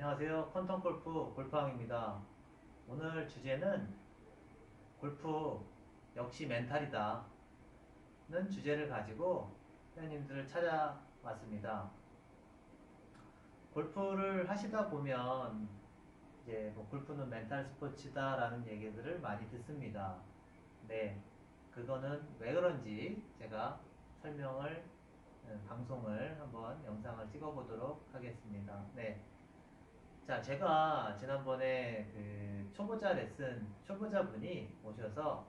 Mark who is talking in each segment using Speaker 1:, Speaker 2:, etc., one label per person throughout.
Speaker 1: 안녕하세요. 컨텀 골프 골프왕입니다. 오늘 주제는 골프 역시 멘탈이다. 는 주제를 가지고 회원님들을 찾아왔습니다. 골프를 하시다 보면 이제 뭐 골프는 멘탈 스포츠다라는 얘기들을 많이 듣습니다. 네. 그거는 왜 그런지 제가 설명을 음, 방송을 한번 영상을 찍어 보도록 하겠습니다. 네. 자, 제가 지난번에 그 초보자 레슨, 초보자 분이 오셔서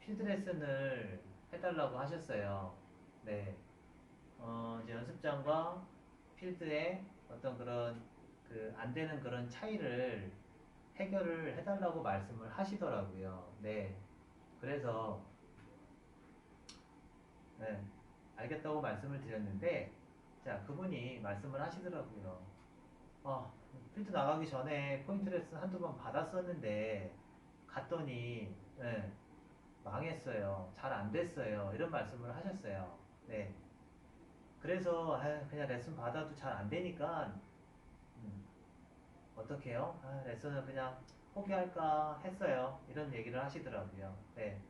Speaker 1: 필드 레슨을 해달라고 하셨어요. 네. 어, 이제 연습장과 필드의 어떤 그런 그 안 되는 그런 차이를 해결을 해달라고 말씀을 하시더라고요. 네. 그래서, 네. 알겠다고 말씀을 드렸는데, 자, 그분이 말씀을 하시더라고요. 어, 필드 나가기 전에 포인트 레슨 한두 번 받았었는데, 갔더니, 네, 망했어요. 잘 안 됐어요. 이런 말씀을 하셨어요. 네. 그래서, 아, 그냥 레슨 받아도 잘 안 되니까, 음, 어떻게 해요? 아, 레슨을 그냥 포기할까 했어요. 이런 얘기를 하시더라고요. 네.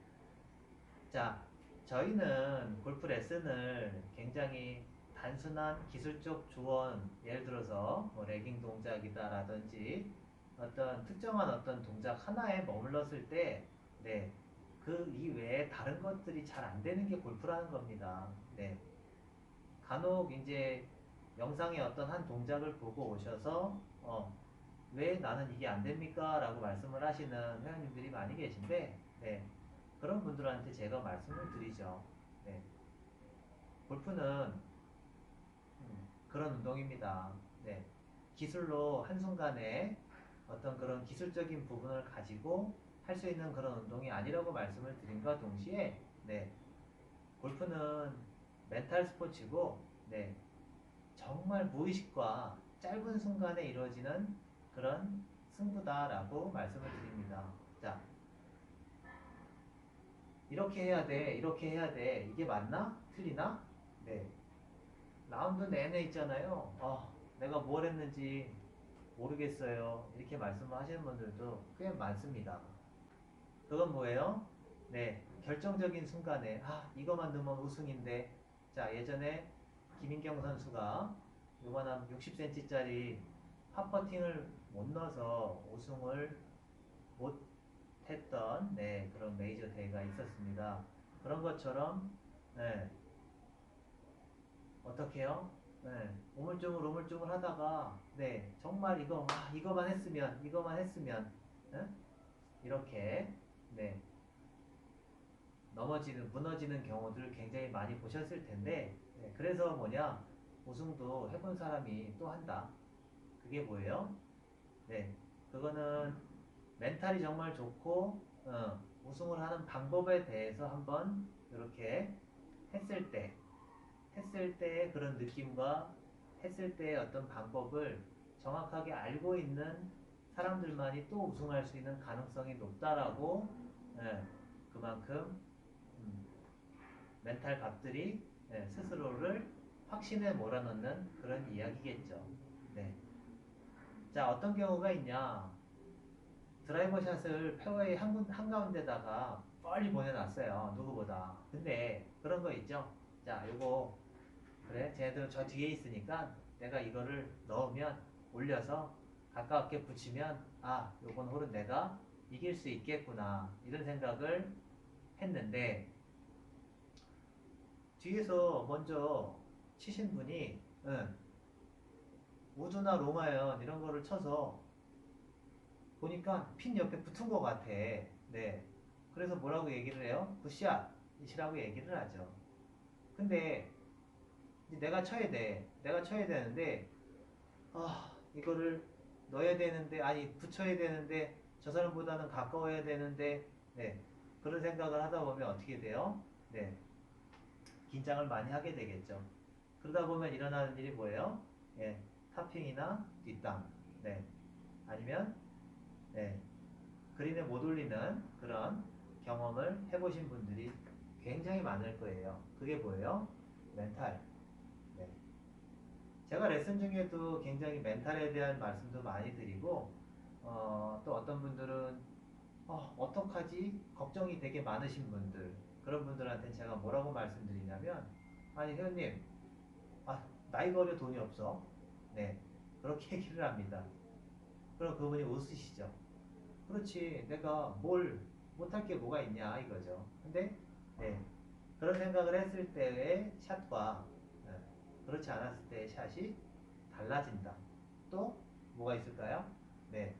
Speaker 1: 자, 저희는 골프 레슨을 굉장히 단순한 기술적 조언, 예를 들어서 뭐 레깅 동작이다라든지 어떤 특정한 어떤 동작 하나에 머물렀을 때, 네, 그 이외에 다른 것들이 잘 안 되는 게 골프라는 겁니다. 네. 간혹 이제 영상의 어떤 한 동작을 보고 오셔서, 어, 왜 나는 이게 안 됩니까? 라고 말씀을 하시는 회원님들이 많이 계신데, 네. 그런 분들한테 제가 말씀을 드리죠. 네. 골프는 음, 그런 운동입니다. 네. 기술로 한순간에 어떤 그런 기술적인 부분을 가지고 할 수 있는 그런 운동이 아니라고 말씀을 드림과 동시에, 네. 골프는 멘탈 스포츠고, 네. 정말 무의식과 짧은 순간에 이루어지는 그런 승부다라고 말씀을 드립니다. 자, 이렇게 해야 돼, 이렇게 해야 돼. 이게 맞나? 틀리나? 네. 라운드 내내 있잖아요. 아, 내가 뭘 했는지 모르겠어요. 이렇게 말씀을 하시는 분들도 꽤 많습니다. 그건 뭐예요? 네. 결정적인 순간에, 아, 이거만 넣으면 우승인데. 자, 예전에 김인경 선수가 요만한 60cm짜리 팝퍼팅을 못 넣어서 우승을 못 했던 네, 그런 메이저 대회가 있었습니다. 그런 것처럼 네, 어떻게 해요? 네, 우물쭈물 우물쭈물 하다가 네, 정말 이거 아, 이거만 했으면 이거만 했으면 네? 이렇게 네, 넘어지는 무너지는 경우들을 굉장히 많이 보셨을 텐데 네, 그래서 뭐냐 우승도 해본 사람이 또 한다. 그게 뭐예요? 네, 그거는 멘탈이 정말 좋고 어, 우승을 하는 방법에 대해서 한번 이렇게 했을 때 했을 때의 그런 느낌과 했을 때의 어떤 방법을 정확하게 알고 있는 사람들만이 또 우승할 수 있는 가능성이 높다라고 예, 그만큼 음, 멘탈 밥들이 예, 스스로를 확신에 몰아넣는 그런 이야기겠죠. 네. 자 어떤 경우가 있냐 드라이버 샷을 페어웨이 한, 군- 한가운데다가 빨리 보내놨어요. 누구보다. 근데 그런 거 있죠? 자, 요거, 그래, 쟤네들은 저 뒤에 있으니까 내가 이거를 넣으면 올려서 가깝게 붙이면 아, 요번 홀은 내가 이길 수 있겠구나. 이런 생각을 했는데 뒤에서 먼저 치신 분이 응, 우드나 롱아연 이런 거를 쳐서 보니까 핀 옆에 붙은 것 같아. 네. 그래서 뭐라고 얘기를 해요? 굿샷이라고 얘기를 하죠. 근데 내가 쳐야 돼. 내가 쳐야 되는데 아 이거를 넣어야 되는데 아니 붙여야 되는데 저 사람보다는 가까워야 되는데 네 그런 생각을 하다 보면 어떻게 돼요? 네 긴장을 많이 하게 되겠죠. 그러다 보면 일어나는 일이 뭐예요? 예 타핑이나 뒷땅 네 아니면 네, 그린에 못 올리는 그런 경험을 해보신 분들이 굉장히 많을 거예요. 그게 뭐예요? 멘탈. 네. 제가 레슨 중에도 굉장히 멘탈에 대한 말씀도 많이 드리고 어, 또 어떤 분들은 어, 어떡하지? 걱정이 되게 많으신 분들 그런 분들한테 제가 뭐라고 말씀드리냐면 아니 회원님 아 나이 버려 돈이 없어 네 그렇게 얘기를 합니다 그럼 그분이 웃으시죠 그렇지 내가 뭘 못할 게 뭐가 있냐 이거죠 근데 네 그런 생각을 했을 때의 샷과 네, 그렇지 않았을 때의 샷이 달라진다 또 뭐가 있을까요? 네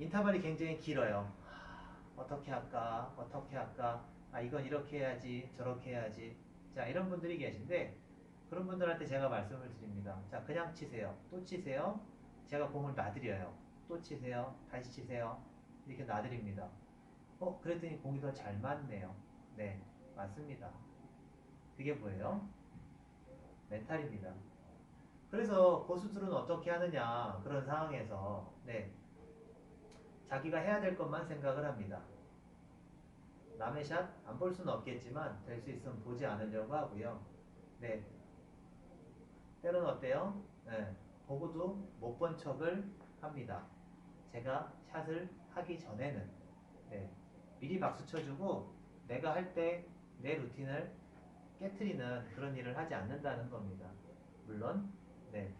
Speaker 1: 인터벌이 굉장히 길어요. 하, 어떻게 할까? 어떻게 할까? 아, 이건 이렇게 해야지, 저렇게 해야지. 자, 이런 분들이 계신데, 그런 분들한테 제가 말씀을 드립니다. 자, 그냥 치세요. 또 치세요. 제가 공을 놔드려요. 또 치세요. 다시 치세요. 이렇게 놔드립니다. 어, 그랬더니 공이 더 잘 맞네요. 네, 맞습니다. 그게 뭐예요? 멘탈입니다. 그래서 고수들은 어떻게 하느냐, 그런 상황에서, 네, 자기가 해야 될 것만 생각을 합니다. 남의 샷 안 볼 수는 없겠지만 될 수 있으면 보지 않으려고 하고요. 네. 때로는 어때요? 네. 보고도 못 본 척을 합니다. 제가 샷을 하기 전에는 네. 미리 박수 쳐주고 내가 할 때 내 루틴을 깨트리는 그런 일을 하지 않는다는 겁니다. 물론 네.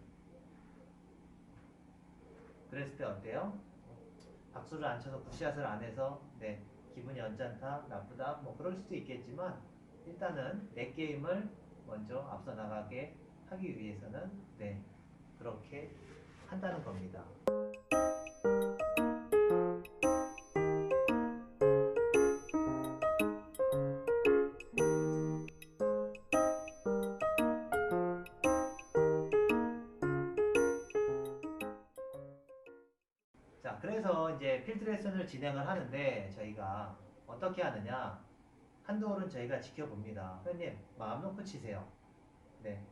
Speaker 1: 그랬을 때 어때요? 박수를 안 쳐서 굿샷을 안 해서 네 기분이 언짢다 나쁘다 뭐 그럴 수도 있겠지만 일단은 내 게임을 먼저 앞서 나가게 하기 위해서는 네 그렇게 한다는 겁니다. 레슨을 진행을 하는데 저희가 어떻게 하느냐? 한두 홀은 저희가 지켜봅니다. 회원님, 마음 놓고 치세요. 네.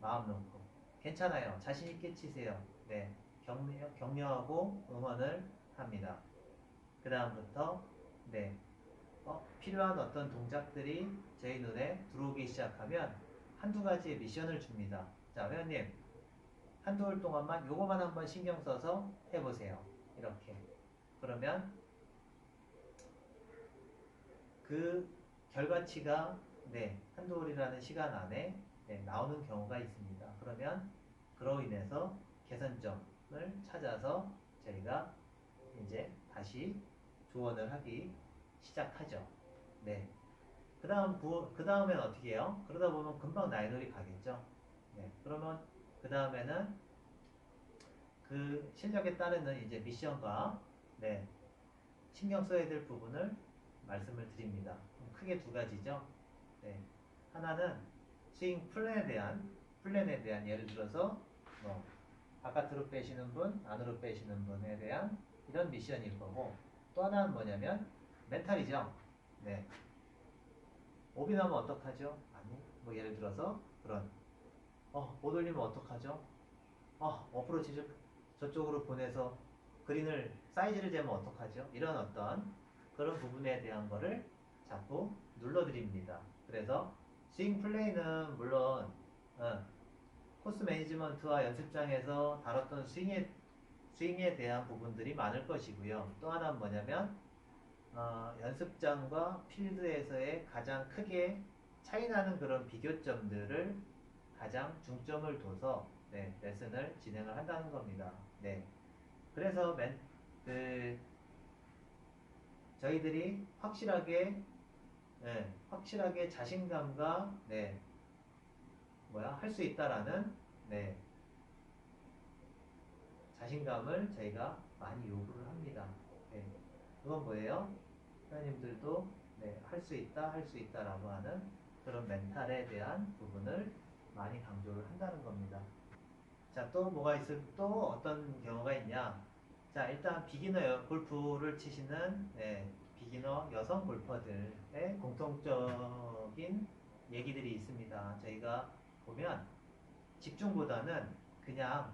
Speaker 1: 마음 놓고. 괜찮아요. 자신 있게 치세요. 네. 격려, 격려하고 응원을 합니다. 그 다음부터, 네. 어, 필요한 어떤 동작들이 저희 눈에 들어오기 시작하면 한두 가지의 미션을 줍니다. 자, 회원님, 한두 월 동안만 요거만 한번 신경 써서 해보세요. 이렇게. 그러면 그 결과치가 네, 한두 월이라는 시간 안에 네, 나오는 경우가 있습니다. 그러면 그로 인해서 개선점을 찾아서 저희가 이제 다시 조언을 하기 시작하죠. 네. 그 다음, 그 다음엔 어떻게 해요? 그러다 보면 금방 나이돌이 가겠죠. 네. 그러면 그 다음에는 그 실력에 따르는 이제 미션과 네, 신경 써야 될 부분을 말씀을 드립니다. 크게 두 가지죠. 네, 하나는 스윙 플랜에 대한 플랜에 대한 예를 들어서 뭐 바깥으로 빼시는 분, 안으로 빼시는 분에 대한 이런 미션일 거고 또 하나는 뭐냐면 멘탈이죠. 네. 오비 나면 어떡하죠? 아니, 뭐 예를 들어서 그런 어, 못 올리면 어떡하죠? 어, 어프로치를 저쪽으로 보내서 그린을 사이즈를 재면 어떡하죠? 이런 어떤 그런 부분에 대한 거를 자꾸 눌러드립니다. 그래서 스윙 플레이는 물론 어, 코스 매니지먼트와 연습장에서 다뤘던 스윙에, 스윙에 대한 부분들이 많을 것이고요. 또 하나는 뭐냐면 어, 연습장과 필드에서의 가장 크게 차이나는 그런 비교점들을 가장 중점을 둬서 네, 레슨을 진행을 한다는 겁니다. 네. 그래서 맨, 그, 저희들이 확실하게 네, 확실하게 자신감과 네, 뭐야 할 수 있다라는 네, 자신감을 저희가 많이 요구를 합니다. 네. 그건 뭐예요? 회원님들도 네, 할 수 있다, 할 수 있다라고 하는 그런 멘탈에 대한 부분을 많이 강조를 한다는 겁니다. 자, 또 뭐가 있을, 또 어떤 경우가 있냐? 자, 일단 비기너 골프를 치시는 네, 비기너 여성 골퍼들의 공통적인 얘기들이 있습니다. 저희가 보면 집중보다는 그냥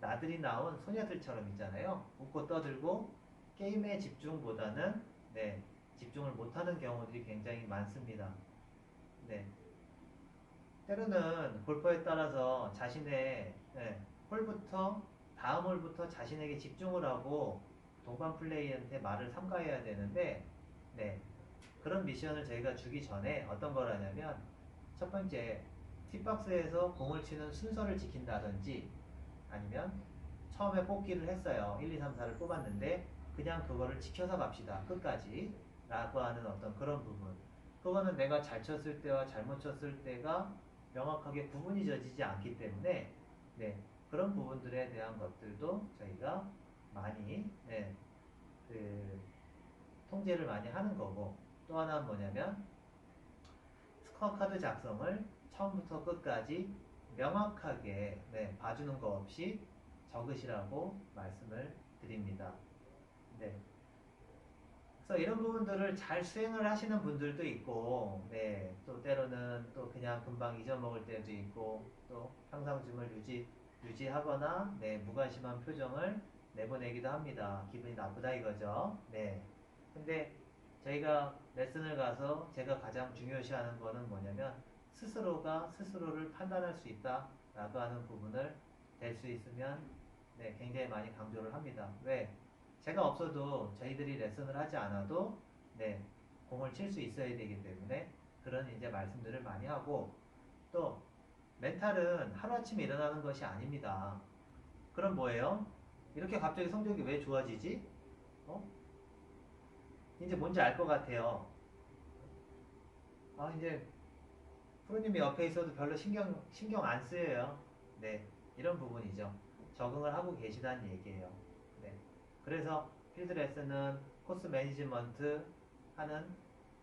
Speaker 1: 나들이 나온 소녀들처럼 있잖아요. 웃고 떠들고 게임에 집중보다는 네, 집중을 못하는 경우들이 굉장히 많습니다. 네. 때로는 골퍼에 따라서 자신의 네, 홀부터 다음 홀부터 자신에게 집중을 하고 동반 플레이한테 말을 삼가해야 되는데 네, 그런 미션을 저희가 주기 전에 어떤 걸 하냐면 첫 번째 팁박스에서 공을 치는 순서를 지킨다든지 아니면 처음에 뽑기를 했어요. 1, 2, 3, 4를 뽑았는데 그냥 그거를 지켜서 갑시다. 끝까지 라고 하는 어떤 그런 부분 그거는 내가 잘 쳤을 때와 잘못 쳤을 때가 명확하게 구분이 져지지 않기 때문에 네, 그런 부분들에 대한 것들도 저희가 많이 네, 그 통제를 많이 하는 거고 또 하나는 뭐냐면 스코어 카드 작성을 처음부터 끝까지 명확하게 네, 봐주는 거 없이 적으시라고 말씀을 드립니다. 네. 그래서 이런 부분들을 잘 수행을 하시는 분들도 있고, 네, 또 때로는 또 그냥 금방 잊어먹을 때도 있고, 또 평상심을 유지, 유지하거나, 네, 무관심한 표정을 내보내기도 합니다. 기분이 나쁘다 이거죠. 네. 근데 저희가 레슨을 가서 제가 가장 중요시하는 거는 뭐냐면, 스스로가 스스로를 판단할 수 있다라고 하는 부분을 될 수 있으면, 네, 굉장히 많이 강조를 합니다. 왜? 제가 없어도 저희들이 레슨을 하지 않아도 네, 공을 칠 수 있어야 되기 때문에 그런 이제 말씀들을 많이 하고 또 멘탈은 하루아침에 일어나는 것이 아닙니다. 그럼 뭐예요? 이렇게 갑자기 성적이 왜 좋아지지? 어? 이제 뭔지 알 것 같아요. 아, 이제 프로님이 옆에 있어도 별로 신경, 신경 안 쓰여요. 네, 이런 부분이죠. 적응을 하고 계시다는 얘기예요. 네. 그래서 필드 레슨은 코스 매니지먼트 하는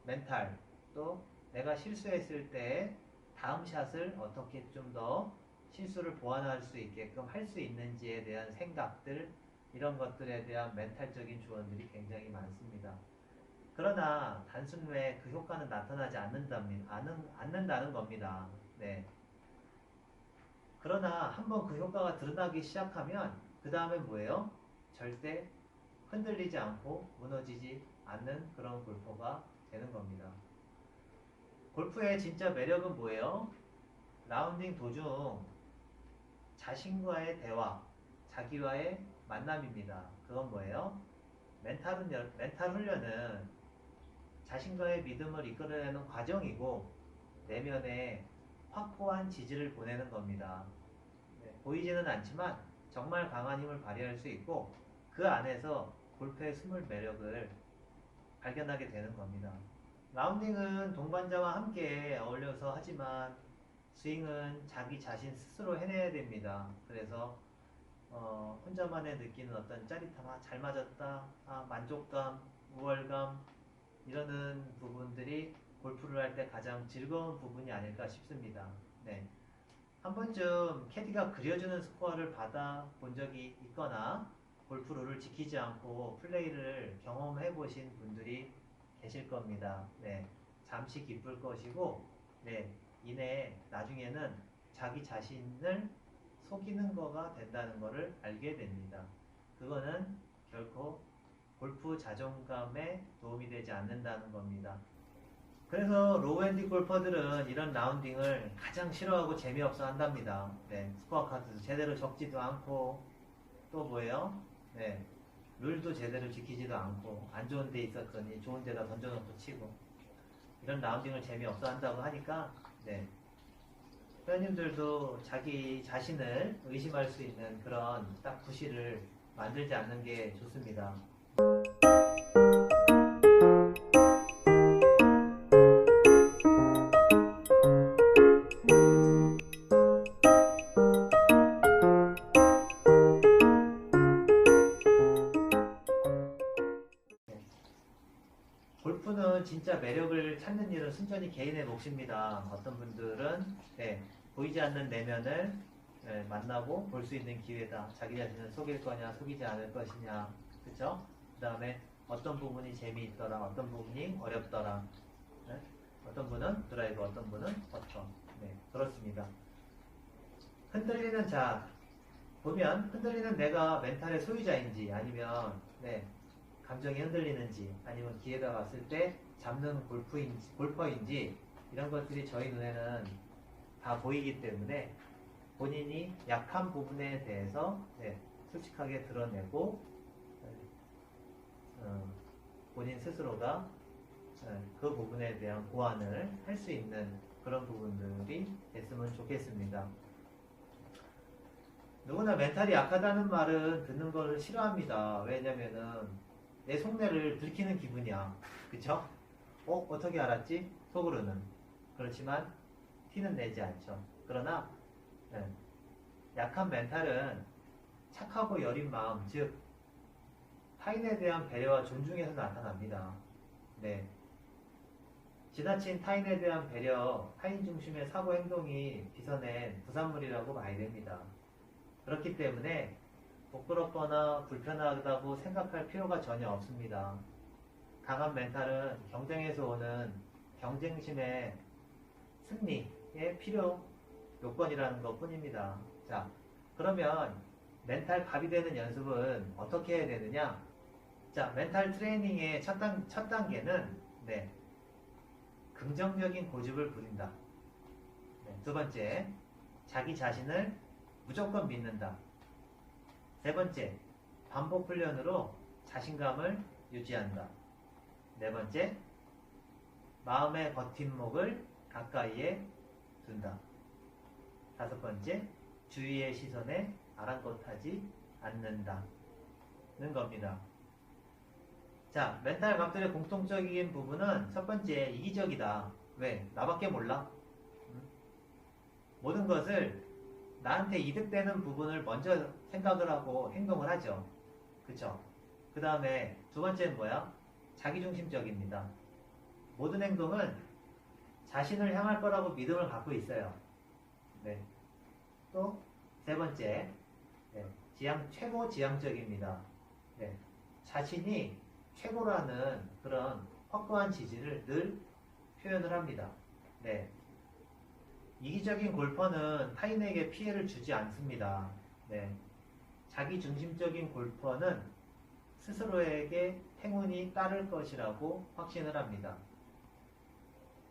Speaker 1: 멘탈 또 내가 실수했을 때 다음 샷을 어떻게 좀 더 실수를 보완할 수 있게끔 할 수 있는지에 대한 생각들 이런 것들에 대한 멘탈적인 조언들이 굉장히 많습니다. 그러나 단순 외에 그 효과는 나타나지 않는답니다. 않는, 않는다는 겁니다. 네. 그러나 한번 그 효과가 드러나기 시작하면 그 다음에 뭐예요? 절대 흔들리지 않고 무너지지 않는 그런 골퍼가 되는 겁니다. 골프의 진짜 매력은 뭐예요? 라운딩 도중 자신과의 대화, 자기와의 만남입니다. 그건 뭐예요? 멘탈 훈련, 멘탈 훈련은 자신과의 믿음을 이끌어내는 과정이고 내면에 확고한 지지를 보내는 겁니다. 네, 보이지는 않지만 정말 강한 힘을 발휘할 수 있고 그 안에서 골프의 숨을 매력을 발견하게 되는 겁니다. 라운딩은 동반자와 함께 어울려서 하지만 스윙은 자기 자신 스스로 해내야 됩니다. 그래서 어, 혼자만의 느끼는 어떤 짜릿함, 아, 잘 맞았다, 아, 만족감, 우월감 이러는 부분들이 골프를 할 때 가장 즐거운 부분이 아닐까 싶습니다. 네. 한 번쯤 캐디가 그려주는 스코어를 받아 본 적이 있거나 골프 룰을 지키지 않고 플레이를 경험해 보신 분들이 계실 겁니다. 네. 잠시 기쁠 것이고, 네. 이내 나중에는 자기 자신을 속이는 거가 된다는 것을 알게 됩니다. 그거는 결코 골프 자존감에 도움이 되지 않는다는 겁니다. 그래서 로우핸디 골퍼들은 이런 라운딩을 가장 싫어하고 재미없어 한답니다. 네, 스코어 카드 제대로 적지도 않고 또 뭐예요? 네, 룰도 제대로 지키지도 않고 안 좋은 데 있었더니 좋은 데다 던져놓고 치고 이런 라운딩을 재미없어 한다고 하니까 네, 회원님들도 자기 자신을 의심할 수 있는 그런 딱 구실을 만들지 않는 게 좋습니다. 개인의 몫입니다. 어떤 분들은 네, 보이지 않는 내면을 네, 만나고 볼 수 있는 기회다. 자기 자신을 속일 거냐, 속이지 않을 것이냐, 그렇죠? 그 다음에 어떤 부분이 재미있더라, 어떤 부분이 어렵더라. 네? 어떤 분은 드라이브, 어떤 분은 퍼터. 네, 그렇습니다. 흔들리는 자 보면 흔들리는 내가 멘탈의 소유자인지 아니면 네, 감정이 흔들리는지 아니면 기회가 왔을 때 잡는 골프인지, 골퍼인지 이런 것들이 저희 눈에는 다다 보이기 때문에 본인이 약한 부분에 대해서 네, 솔직하게 드러내고 네, 어, 본인 스스로가 네, 그 부분에 대한 보완을 할 수 있는 그런 부분들이 됐으면 좋겠습니다. 누구나 멘탈이 약하다는 말은 듣는 걸 싫어합니다. 왜냐면은 내 속내를 들키는 기분이야. 그쵸? 어? 어떻게 알았지? 속으로는. 그렇지만 티는 내지 않죠. 그러나 네, 약한 멘탈은 착하고 여린 마음, 즉 타인에 대한 배려와 존중에서 나타납니다. 네. 지나친 타인에 대한 배려, 타인 중심의 사고 행동이 빚어낸 부산물이라고 봐야 됩니다. 그렇기 때문에 부끄럽거나 불편하다고 생각할 필요가 전혀 없습니다. 강한 멘탈은 경쟁에서 오는 경쟁심의 승리의 필요 요건이라는 것 뿐입니다. 자, 그러면 멘탈 갑이 되는 연습은 어떻게 해야 되느냐? 자, 멘탈 트레이닝의 첫, 단, 첫 단계는 네, 긍정적인 고집을 부린다. 네, 두 번째, 자기 자신을 무조건 믿는다. 세 번째, 반복 훈련으로 자신감을 유지한다. 네 번째, 마음의 버팀목을 가까이에 둔다. 다섯 번째, 주위의 시선에 아랑곳하지 않는다. 는 겁니다. 자, 멘탈 갑들의 공통적인 부분은 첫 번째, 이기적이다. 왜? 나밖에 몰라. 응? 모든 것을 나한테 이득되는 부분을 먼저 생각을 하고 행동을 하죠. 그쵸? 그 다음에 두 번째는 뭐야? 자기중심적입니다. 모든 행동은 자신을 향할 거라고 믿음을 갖고 있어요. 네. 또 세 번째, 네. 지향, 최고 지향적입니다. 네. 자신이 최고라는 그런 확고한 지지를 늘 표현을 합니다. 네. 이기적인 골퍼는 타인에게 피해를 주지 않습니다. 네. 자기 중심적인 골퍼는 스스로에게 행운이 따를 것이라고 확신을 합니다.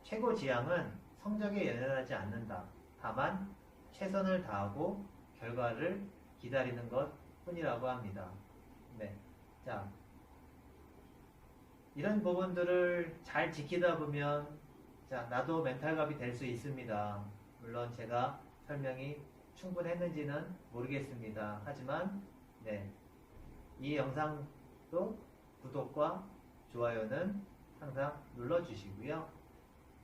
Speaker 1: 최고 지향은 성적에 연연하지 않는다. 다만 최선을 다하고 결과를 기다리는 것 뿐이라고 합니다. 네. 자, 이런 부분들을 잘 지키다 보면 자, 나도 멘탈갑이 될 수 있습니다. 물론 제가 설명이 충분했는지는 모르겠습니다. 하지만 네. 이 영상도 구독과 좋아요는 항상 눌러주시고요.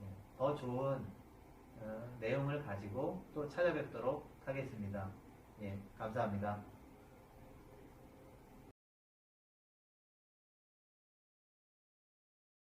Speaker 1: 네. 더 좋은 어, 내용을 가지고 또 찾아뵙도록 하겠습니다. 예, 감사합니다.